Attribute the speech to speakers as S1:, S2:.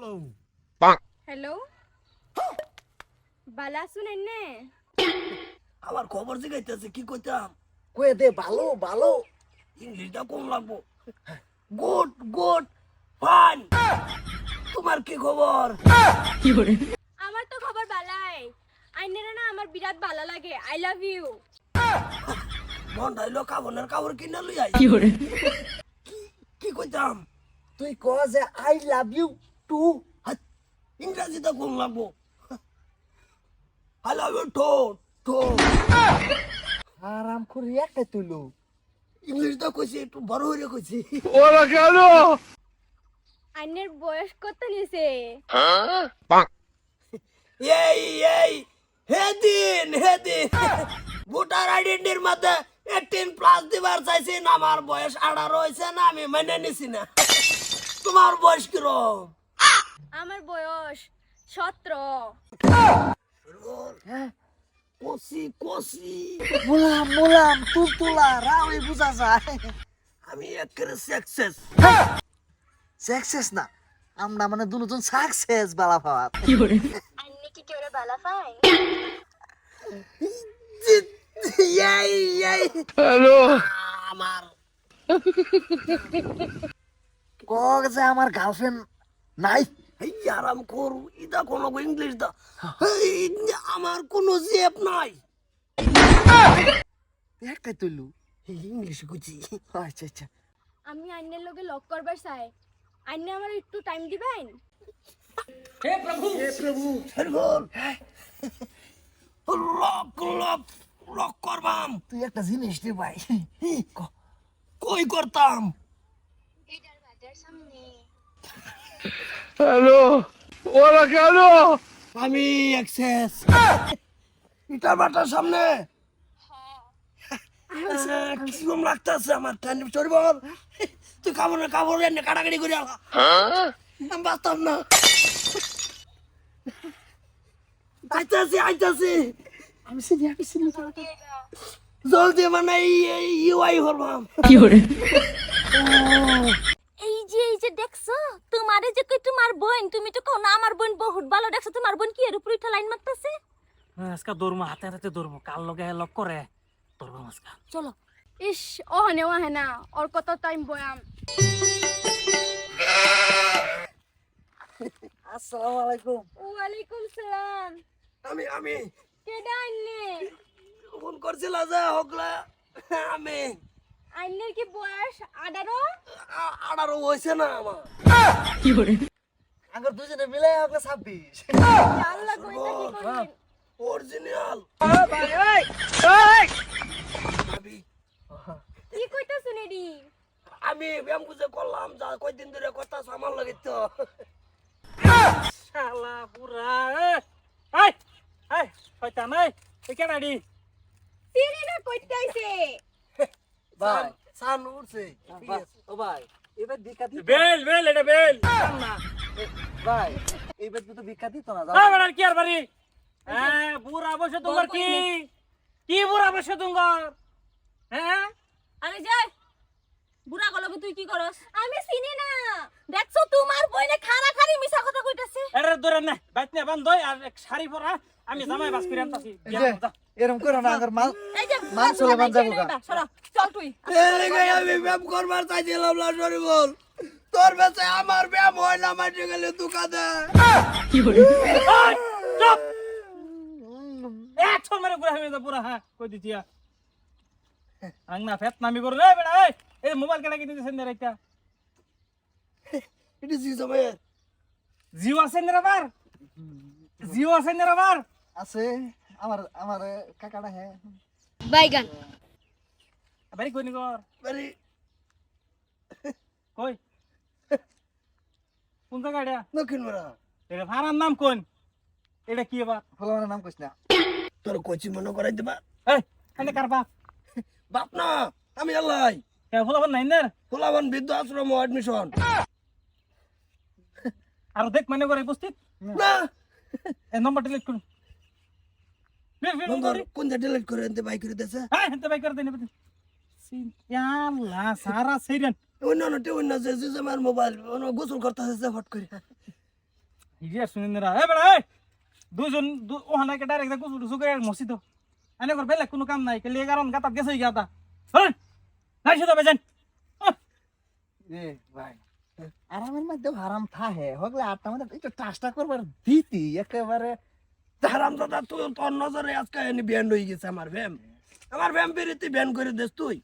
S1: Hello
S2: hello বালা শুনেন নে
S1: আমার খবর জিগাইতেছে কি কইতাম?
S3: কয়ে দে ভালো ভালো।
S1: ইংলিশটা কম লাগবো। Good good fine. তোমার কি খবর?
S2: আমার তো খবর বালাই। আইনেরা না আমার বিরাট ভালো লাগে। আই লাভ ইউ
S1: মন হইল কাবনের কাপড় কিনে লই আই কি কইতাম?
S3: তুই ক যে আই লাভ ইউ টু
S1: হাত, ইংরাজিটা লাগবো আই লাভ ইউ ঠো ঠো
S3: আরাম করে একটা তুইলো
S1: ইংলিশটা কইছি একটু বড় হইরে কইছি
S2: আইনের বয়স কত নিছে
S1: এই এই হেদিন হেদিন ভোটার আইডেন্টির মধ্যে এইটিন প্লাস দিবার চাইছেন আমার বয়স আঠারো হয়েছে না আমি মেনে নিছি না তোমার বয়স কিরম
S2: আমার বয়স সতেরো।
S3: হ্যাঁ?
S1: কষি কষি।
S3: মুলাম মুলাম তুল তুলা রাওই বুঝা যায়।
S1: আমি একেবারে সাকসেস
S3: সাকসেস না আমরা মানে দুজন সাকসেস বালা পাওয়া
S2: আইনে কি কেউ বালা পাই
S1: এই এই। হ্যালো। আমার।
S3: ক যে আমার গার্লফ্রেন্ড নাই।
S1: এই আরাম করু ইদা কোনো ইংলিশ দা। এই, আমার কোনো জেব নাই।
S3: একটা তুইলু
S1: ইংলিশ বুঝি।
S3: আচ্ছা আচ্ছা।
S2: আমি আইনের লগে লক করবার চাই। আইনে আমার একটু টাইম দিবেন?
S1: হরগোল লক লক লক করবাম।
S3: তুই একটা জিনিস দি ভাই। ক-
S1: কই করতাম?
S2: এটার বাজার সামনে।
S1: আমি এক্সেস। ইটার বাটার সামনে। কিরম লাগতেছে আমার ঠান্ডা চড়ি বল তুই কাপড় কাপড় এনে কাটাকাটি করে আলা। আমি বাঁচতাম না। আইতাছি আইতাছি।
S3: আমি চিনি আমি চিনি
S1: জলদি মানে ইউআই
S2: যে এই যে দেখছ? তোমারে যে কই তোমার বোন তুমি তো কও না আমার বোন বহুত ভালো দেখছ? তোমার বোন কি এর উপর উঠা লাইন মারতাছে?
S4: আজকে দৌড়মো হাতে হাতে দৌড়মো কার লগে লক করে? দৌড়বো আজকে।
S2: চলো। ইস ওহনে ওহে না ওর কত টাইম বয়াম।
S3: আসসালামু আলাইকুম।
S2: ওয়ালাইকুম সালাম।
S1: আমি আমি।
S2: কেডা আইনে
S1: ফোন করছিল যে হকলা আমি।
S2: আইনের কি বয়স? আঠারো?
S1: আ- আঠারো হয়েছে না আমার।
S3: আঙ্গুর দুজনে মিলে আমাকে ছাব্বিশ।
S2: আল্লাহ কইতা কি করবেন
S1: অরিজিনাল ভাবি
S2: কি কইতা শুনেডি
S1: আমি ব্যায়াম খুঁজে করলাম যা কয়দিন ধরে কথা আমার লাগে তো।
S4: শালা পুরা এই এই শয়তান এই এই কেডা ডি
S2: না কইতে আইছে
S3: ভাই।
S1: সান উঠছে
S3: ও ভাই এবার ভিক্ষা দিত?
S4: বেল বেল এটা বেল।
S3: ভাই এবার তো ভিক্ষা দিত না
S4: এই বেড়ার কি আর বাড়ি? হ্যাঁ বুড়া বসে তোমার কি? কি বুড়া বসে তোমার? হ্যাঁ?
S2: আমি যাই বুড়া গলকে তুই কি করস? আমি চিনি না। দেখছ তোমার বইনে খানা খারি মিছা কথা কইতাছে
S4: এরে দূরে না বাইত না বান্ধ আর এক শাড়ি পরা আমি জামাই বাস করে আনতাছি
S3: এরকম করে না আঙ্গুর মাল মান চলে মান যাব
S2: চল তুই।
S1: আমি ব্যায়াম করবার চাইছিলাম না সরি তোর বেঁচে আমার ব্যায়াম হয় না গেলে দোকানে
S4: চুপ! এক ছোট মেরে গুড়া হয়ে পুরা হ্যাঁ কই দিতিয়া? আং ফেত নামি করে রে বেড়া এই এই মোবাইল কেনা কিনে দিছেন রে একটা
S1: এটা জি সময়
S4: জিও আছে না আবার জিও আছে না আবার
S3: আছে আমার আমার কাকাটা হ্যাঁ
S2: বাইগান।
S4: বাড়ি কই নি কর
S1: বাড়ি।
S4: কই? কোন জায়গা এটা?
S1: দক্ষিণ বেড়া
S4: এটা ভাড়ার নাম কোন? এটা কি আবার
S3: ফলানোর নাম কইস না।
S1: তোর কচি মনে করাই দিবা।
S4: এই এনে কার বাপ?
S1: বাপ না আমি আল্লাহ।
S4: ফুলাবার নাই না?
S1: ফুলাবান বৃদ্ধ আশ্রম অ্যাডমিশন
S4: আর দেখ মানে করে উপস্থিত?
S1: না।
S4: এই নম্বর ডিলিট করুন। বের বের
S1: নম্বর
S4: করে
S1: কোন ডিলিট করে এনতে বাই করে দেছে
S4: হ্যাঁ হেনতে বাই করে দেন ইয়াল্লা সারা সেইরেন
S1: অন্য অন্য অন্য যে যে আমার মোবাইল গোসল করতেছে ফট করে।
S4: এ বেড়া এই দুজন ওখানে কে ডাইরেক্ট কুসু টুসু করে এনে কর বেলে কোনো কাম নাই। কেলে কারণ গাতাত গেছে গাতা। নাই শুধু বেজেন।
S3: এ ভাই। আরামের মধ্যে হারাম থাহে হগলে আটটা মধ্যে একটু টাচটা করবার দিতি একেবারে।
S1: হারাম দাদা তুই তোর নজরে আজকে এনে ব্যান্ড হয়ে গেছে আমার ভ্যাম। আমার ভ্যাম বেরিতে ব্যান করে দিস তুই।